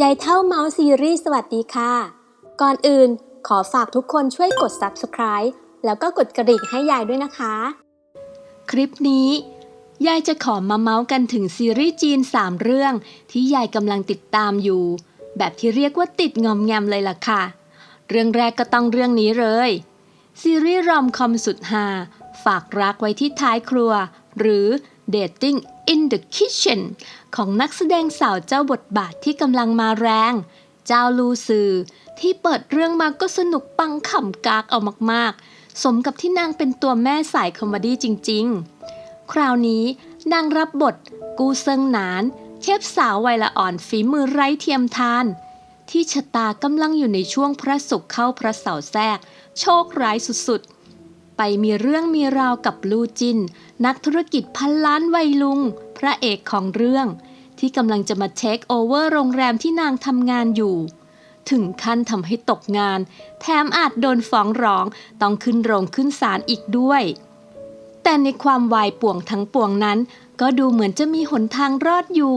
ยายเท่าเมาส์ซีรีส์สวัสดีค่ะ ก่อนอื่นขอฝากทุกคนช่วยกด subscribe แล้วก็กดกระดิ่งให้ยายด้วยนะคะ คลิปนี้ ยายจะขอมาเมาส์กันถึงซีรีส์จีน 3 เรื่อง ที่ยายกำลังติดตามอยู่ แบบที่เรียกว่าติดงอมแงมเลยล่ะค่ะ เรื่องแรกก็ต้องเรื่องนี้เลย ซีรีส์รอมคอมสุดฮาฝากรักไว้ที่ท้ายครัว หรือ Dating in the Kitchen ของนักแสดงสาวเจ้าบทบาทที่กำลังมาแรง เจ้าลูซือ ที่เปิดเรื่องมาก็สนุกปังขำกากเอามากๆ สมกับที่นางเป็นตัวแม่สายคอมเมดี้จริง ๆ คราวนี้นางรับบท กูเซิงหนาน เทพสาววัยละอ่อนฝีมือไร้เทียมทาน ที่ชะตากำลังอยู่ในช่วงพระศุกร์เข้าพระเสาร์แทรก โชคร้ายสุดๆ ไปมีเรื่องมีราวกับลูจิน นักธุรกิจพันล้านวัยลุง พระเอกของเรื่อง ที่กำลังจะมาเทคโอเวอร์โรงแรมที่นางทำงานอยู่ ถึงขั้นทำให้ตกงาน แถมอาจโดนฟ้องร้องต้องขึ้นโรงขึ้นศาลอีกด้วย แต่ในความวายป่วงทั้งปวงนั้น ก็ดูเหมือนจะมีหนทางรอดอยู่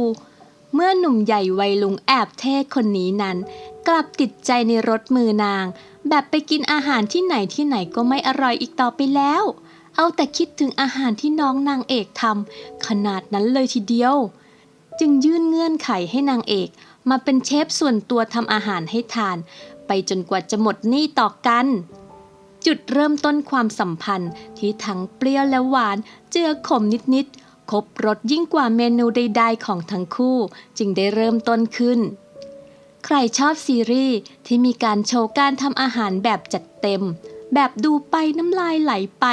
เมื่อหนุ่มใหญ่วัยลุงแอบเท่คนนี้นั้น กลับติดใจในรสมือนาง แบบไปกินอาหารที่ไหนที่ไหนก็ไม่อร่อยอีกต่อไปแล้ว เอาแต่คิดถึงอาหารที่น้องนางเอกทำขนาดนั้นเลยทีเดียว จึงยื่นเงื่อนไขให้นางเอกมาเป็นเชฟส่วนตัวทำอาหารให้ทาน ไปจนกว่าจะหมดหนี้ต่อกัน จุดเริ่มต้นความสัมพันธ์ที่ทั้งเปรี้ยวและหวานเจือขมนิดๆครบรสยิ่งกว่าเมนูใดๆของทั้งคู่ จึงได้เริ่มต้นขึ้น ใครชอบซีรีส์ที่มีการโชว์การทำอาหารแบบจัดเต็ม แบบดูไปน้ำลายไหลไป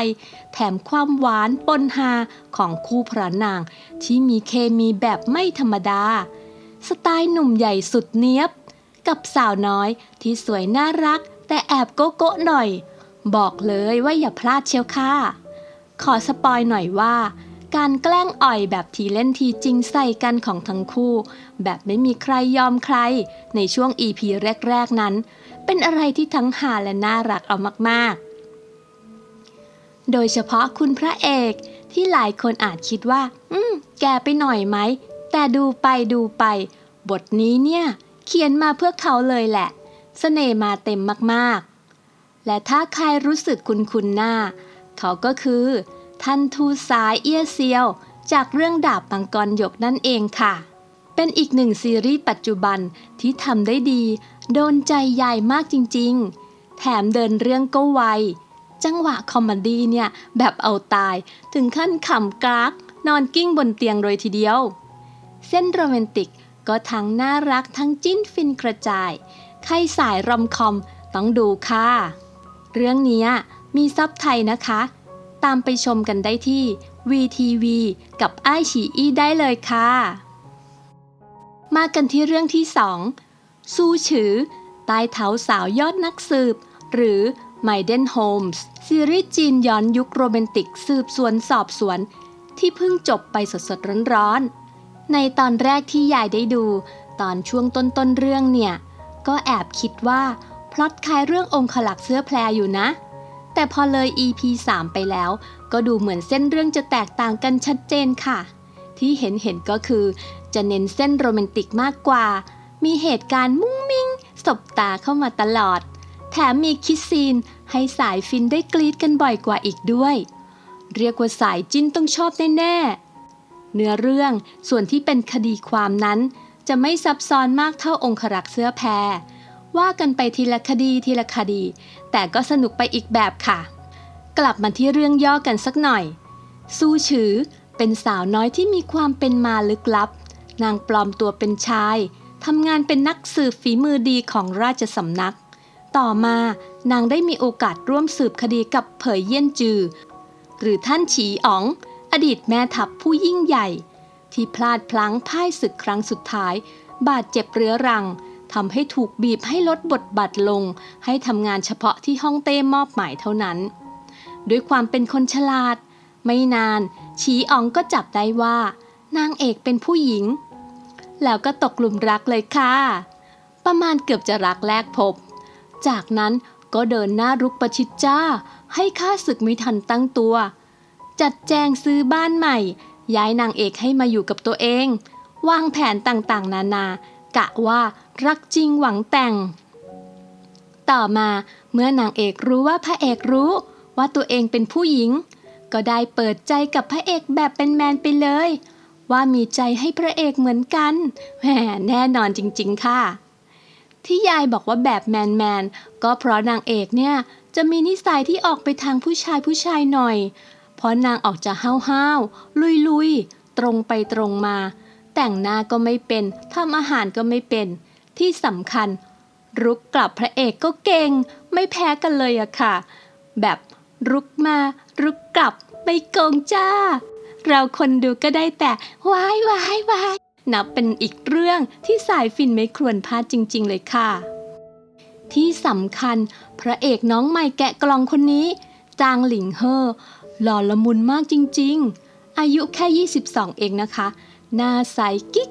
แถมความหวานปนฮาของคู่พระนาง ที่มีเคมีแบบไม่ธรรมดา สไตล์หนุ่มใหญ่สุดเนี้ยบ กับสาวน้อยที่สวยน่ารัก แต่แอบโกโก๊ะหน่อย บอกเลยว่าอย่าพลาดเชียวค่ะ ขอสปอยหน่อยว่าการแกล้งอ่อยแบบทีเล่นทีจริงใส่กันของทั้งคู่ แบบไม่มีใครยอมใคร ในช่วง EP แรก ๆ นั้น เป็นอะไรที่ทั้งหาและน่ารักเอามากๆ โดยเฉพาะคุณพระเอกที่หลายคนอาจคิดว่า อืม แกไปหน่อยไหม แต่ดูไปดูไป บทนี้เนี่ย เขียนมาเพื่อเขาเลยแหละเสน่ห์มาเต็มมากๆ และถ้าใครรู้สึกคุ้นคุณหน้า เขาก็คือ ท่านทูสายเอี้ยเซียว จากเรื่องดาบมังกรหยกนั่นเองค่ะ เป็นอีกหนึ่งซีรีส์ปัจจุบันที่ทำได้ดี โดนใจยายมากจริง ๆ แถมเดินเรื่องก็ไว จังหวะคอมเมดี้เนี่ย แบบเอาตายถึงขั้นขำกรากนอนกิ้งบนเตียงเลยทีเดียว เส้นโรแมนติกก็ทั้งน่ารักทั้งจิ้นฟินกระจาย ใครสายรอมคอมต้องดูค่ะ เรื่องนี้มีซับไทยนะคะ ตามไปชมกันได้ที่ VTV กับไอฉีอีได้เลยค่ะ มากันที่เรื่องที่2สู้ฉือใต้เท้าสาวยอดนักสืบ หรือ m a i d e n Holmes ซีรีส์จีนย้อนยุคโรแมนติกสืบสวนสอบสวน ที่เพิ่งจบไปสดๆร้อนๆ ในตอนแรกที่ยายได้ดู ตอนช่วงต้นๆเรื่องเนี่ย ก็แอบคิดว่าพล็อตคล้ายเรื่ององค์ขลักเสื้อแพรอยู่นะ แต่พอเลย EP 3 ไปแล้ว ก็ดูเหมือนเส้นเรื่องจะแตกต่างกันชัดเจนค่ะ ที่เห็นเห็นก็คือ จะเน้นเส้นโรแมนติกมากกว่า มีเหตุการณ์มุ้งมิ้งสบตาเข้ามาตลอด แถมมีคิสซีนให้สายฟินได้กรีดกันบ่อยกว่าอีกด้วย เรียกว่าสายจิ้นต้องชอบแน่ๆ เนื้อเรื่องส่วนที่เป็นคดีความนั้น จะไม่ซับซ้อนมากเท่าองครักษ์เสื้อแพรว่ากันไปทีละคดีทีละคดี แต่ก็สนุกไปอีกแบบค่ะ กลับมาที่เรื่องย่อกันสักหน่อย สู้ฉือ เป็นสาวน้อยที่มีความเป็นมาลึกลับ นางปลอมตัวเป็นชายทำงานเป็นนักสืบฝีมือดีของราชสำนัก ต่อมานางได้มีโอกาสร่วมสืบคดีกับเผยเยี่ยนจือ หรือท่านฉีอ๋อง อดีตแม่ทัพผู้ยิ่งใหญ่ ที่พลาดพลั้งพ่ายศึกครั้งสุดท้าย บาดเจ็บเรื้อรังทำให้ถูกบีบให้ลดบทบาทลง ให้ทำงานเฉพาะที่ห้องเต้มอบหมายเท่านั้น ด้วยความเป็นคนฉลาด ไม่นาน ฉีอองก็จับได้ว่า นางเอกเป็นผู้หญิง แล้วก็ตกหลุมรักเลยค่ะ ประมาณเกือบจะรักแรกพบ จากนั้นก็เดินหน้ารุกประชิดจ้า ให้ข้าศึกไม่ทันตั้งตัว จัดแจงซื้อบ้านใหม่ ย้ายนางเอกให้มาอยู่กับตัวเอง วางแผนต่างๆ นานากะว่ารักจริงหวังแต่ง ต่อมาเมื่อนางเอกรู้ว่าพระเอกรู้ว่าตัวเองเป็นผู้หญิง ก็ได้เปิดใจกับพระเอกแบบเป็นแมนไปเลย ว่ามีใจให้พระเอกเหมือนกันแหมแน่นอนจริงๆค่ะ ที่ยายบอกว่าแบบแมนแมนๆก็เพราะนางเอกเนี่ยจะมีนิสัยที่ออกไปทางผู้ชายผู้ชายหน่อย เพราะนางออกจะห้าวห้าวลุยลุยๆ ตรงไปตรงมา แต่งหน้าก็ไม่เป็นทำอาหารก็ไม่เป็น ที่สำคัญ รุกกลับพระเอกก็เก่ง ไม่แพ้กันเลยอะค่ะ แบบรุกมา รุกกลับไม่โกงจ้า เราคนดูก็ได้แต่วายวายวายนับเป็นอีกเรื่องที่สายฟินไม่ควรพลาดจริง ๆ เลยค่ะ ที่สำคัญพระเอกน้องใหม่แกะกล่องคนนี้ จางหลิงเฮอหล่อละมุนมากจริง ๆ อายุแค่ 22 เองนะคะ หน้าใสกิ๊ก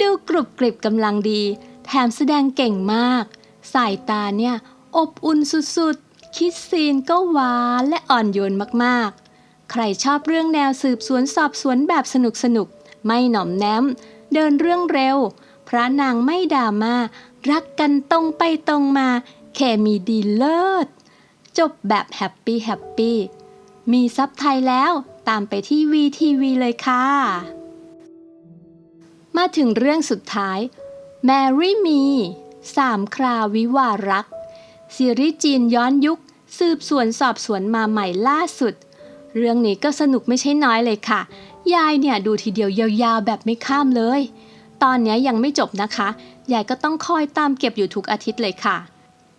ดูกรุบกริบกำลังดี แถมแสดงเก่งมาก สายตาเนี่ย อบอุ่นสุดๆ คิดซีนก็หวานและอ่อนโยนมากๆ ใครชอบเรื่องแนวสืบสวนสอบสวนแบบสนุกๆไม่หน่อมแนม เดินเรื่องเร็ว พระนางไม่ดรามา รักกันตรงไปตรงมา แค่มีดีเลิศ จบแบบแฮปปี้แฮปปี้ มีซับไทยแล้วตามไปที่วีทีวีเลยค่ะ มาถึงเรื่องสุดท้าย Marry Me สามคราวิวารัก ซีรีส์จีนย้อนยุค สืบสวนสอบสวนมาใหม่ล่าสุด เรื่องนี้ก็สนุกไม่ใช่น้อยเลยค่ะ ยายเนี่ยดูทีเดียวยาวๆแบบไม่ข้ามเลย ตอนนี้ยังไม่จบนะคะ ยายก็ต้องคอยตามเก็บอยู่ทุกอาทิตย์เลยค่ะ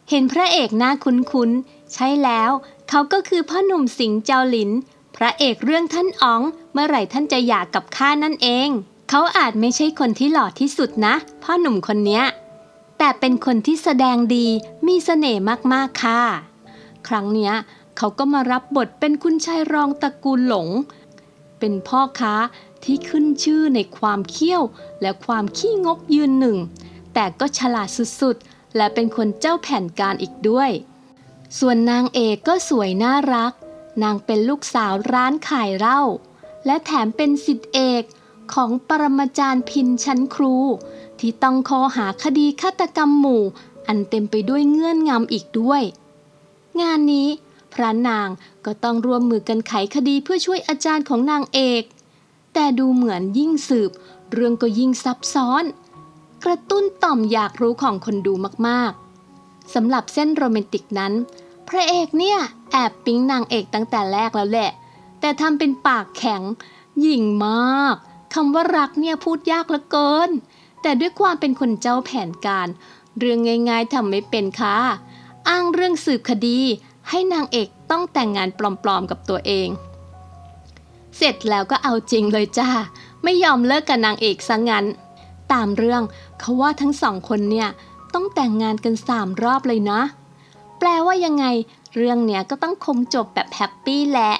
เห็นพระเอกหน้าคุ้นๆ ใช่แล้ว เขาก็คือพ่อหนุ่มสิงเจ้าหลิน พระเอกเรื่องท่านอ๋อง เมื่อไหร่ท่านจะหย่ากับข้านั่นเอง เขาอาจไม่ใช่คนที่หล่อที่สุดนะ พ่อหนุ่มคนเนี้ย แต่เป็นคนที่แสดงดีมีเสน่ห์มากๆค่ะ ครั้งเนี้ยเขาก็มารับบทเป็นคุณชายรองตระกูลหลง เป็นพ่อค้าที่ขึ้นชื่อในความเขี้ยวและความขี้งกยืนหนึ่ง แต่ก็ฉลาดสุดๆ และเป็นคนเจ้าแผ่นการอีกด้วย ส่วนนางเอกก็สวยน่ารัก นางเป็นลูกสาวร้านขายเหล้าและแถมเป็นสิทธิเอกของปรมาจารย์พินชั้นครู ที่ต้องคอหาคดีฆาตกรรมหมู่ อันเต็มไปด้วยเงื่อนงำอีกด้วย งานนี้ พระนางก็ต้องร่วมมือกันไขคดีเพื่อช่วยอาจารย์ของนางเอก แต่ดูเหมือนยิ่งสืบ เรื่องก็ยิ่งซับซ้อน กระตุ้นต่อมอยากรู้ของคนดูมากๆสำหรับเส้นโรแมนติกนั้น พระเอกเนี่ยแอบปิ๊งนางเอกตั้งแต่แรกแล้วแหละ แต่ทำเป็นปากแข็งหยิ่งมากคำว่ารักเนี่ยพูดยากเหลือเกิน แต่ด้วยความเป็นคนเจ้าแผนการ เรื่องง่ายๆทำไม่เป็นค่ะ อ้างเรื่องสืบคดี ให้นางเอกต้องแต่งงานปลอมๆกับตัวเอง เสร็จแล้วก็เอาจริงเลยจ้า ไม่ยอมเลิกกับนางเอกซะงั้น ตามเรื่องเขาว่าทั้งสองคนเนี่ย ต้องแต่งงานกันสามรอบเลยนะ แปลว่ายังไง เรื่องเนี้ยก็ต้องคงจบแบบแฮปปี้แหละ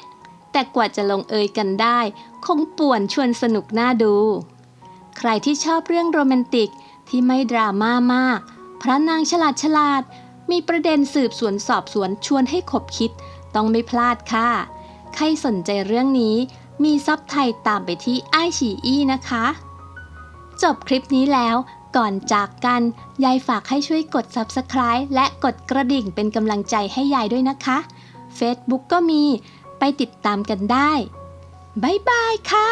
แต่กว่าจะลงเอยกันได้ คงป่วนชวนสนุกน่าดู ใครที่ชอบเรื่องโรแมนติกที่ไม่ดราม่ามาก พระนางฉลาดฉลาด มีประเด็นสืบสวนสอบสวนชวนให้ขบคิด ต้องไม่พลาดค่ะ ใครสนใจเรื่องนี้มีซับไทยตามไปที่ไอฉีอี้นะคะ จบคลิปนี้แล้วก่อนจากกัน ยายฝากให้ช่วยกด Subscribe และกดกระดิ่งเป็นกำลังใจให้ยายด้วยนะคะ Facebook ก็มีไปติดตามกันได้ บ๊ายบายค่ะ